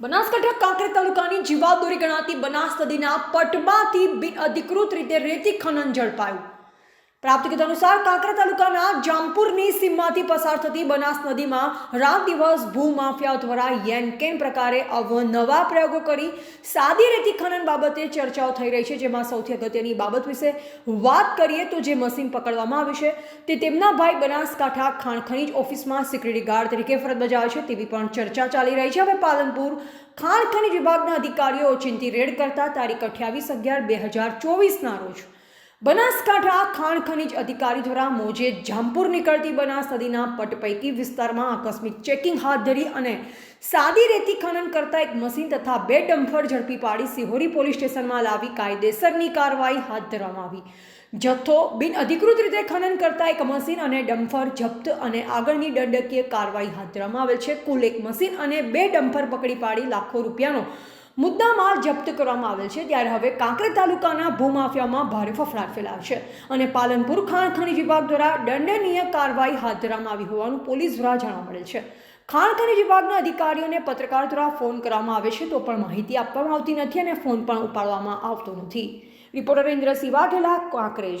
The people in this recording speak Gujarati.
બનાસકાંઠા કાંકરેજ તાલુકાની જીવાદોરી ગણાતી બનાસ નદીના પટબાથી બિનઅધિકૃત રીતે રેતી ખનન ઝડપાયું. પ્રાપ્ત વિગત અનુસાર કાંકરા તાલુકાના જામપુરની સીમમાંથી પસાર થતી બનાસ નદીમાં રાત દિવસ ભૂમાફિયાઓ દ્વારા યેન કેન પ્રકારે અવનવા પ્રયોગો કરી સાદી રેતી ખનન બાબતે ચર્ચાઓ થઈ રહી છે. જેમાં સૌથી અગત્યની બાબત વિશે વાત કરીએ તો જે મશીન પકડવામાં આવ્યું છે તે તેમના ભાઈ બનાસકાંઠા ખાણ ખનીજ ઓફિસમાં સિક્યુરિટી ગાર્ડ તરીકે ફરજ બજાવે છે તેવી પણ ચર્ચા ચાલી રહી છે. હવે પાલનપુર ખાણ ખનીજ વિભાગના અધિકારીઓ ચિંતી રેડ કરતા તારીખ અઠ્યાવીસ અગિયાર બે હજાર ચોવીસના રોજ બનાસકાંઠા ખાણ ખનીજ અધિકારી દ્વારા મોજે જામપુર નીકળતી બનાસ નદીના પટ પૈકી વિસ્તારમાં આકસ્મિક ચેકિંગ હાથ ધરી અને સાદી રેતી ખનન કરતા એક મશીન તથા બે ડમ્ફર ઝડપી પાડી સિહોરી પોલીસ સ્ટેશનમાં લાવી કાયદેસરની કાર્યવાહી હાથ ધરવામાં આવી. જથ્થો બિન અધિકૃત રીતે ખનન કરતા એક મશીન અને ડમ્ફર જપ્ત અને આગળની દંડકીય કાર્યવાહી હાથ ધરવામાં આવેલ છે. કુલ એક મશીન અને બે ડમ્ફર પકડી પાડી લાખો રૂપિયાનો મુદ્દામાલ જપ્ત કરવામાં આવેલ છે ત્યારે હવે કાંકરેજ તાલુકાના ભૂમાફિયામાં ભારે ફફડાટ ફેલાવ છે અને પાલનપુર ખાણ ખનિજ વિભાગ દ્વારા દંડનીય કાર્યવાહી હાથ ધરવામાં આવી હોવાનું પોલીસ દ્વારા જાણવા મળેલ છે. ખાણ ખનિજ વિભાગના અધિકારીઓને પત્રકાર દ્વારા ફોન કરવામાં આવે છે તો પણ માહિતી આપવામાં આવતી નથી અને ફોન પણ ઉપાડવામાં આવતો નથી. રિપોર્ટર ઇન્દ્ર વાઘેલા કાંકરેજ.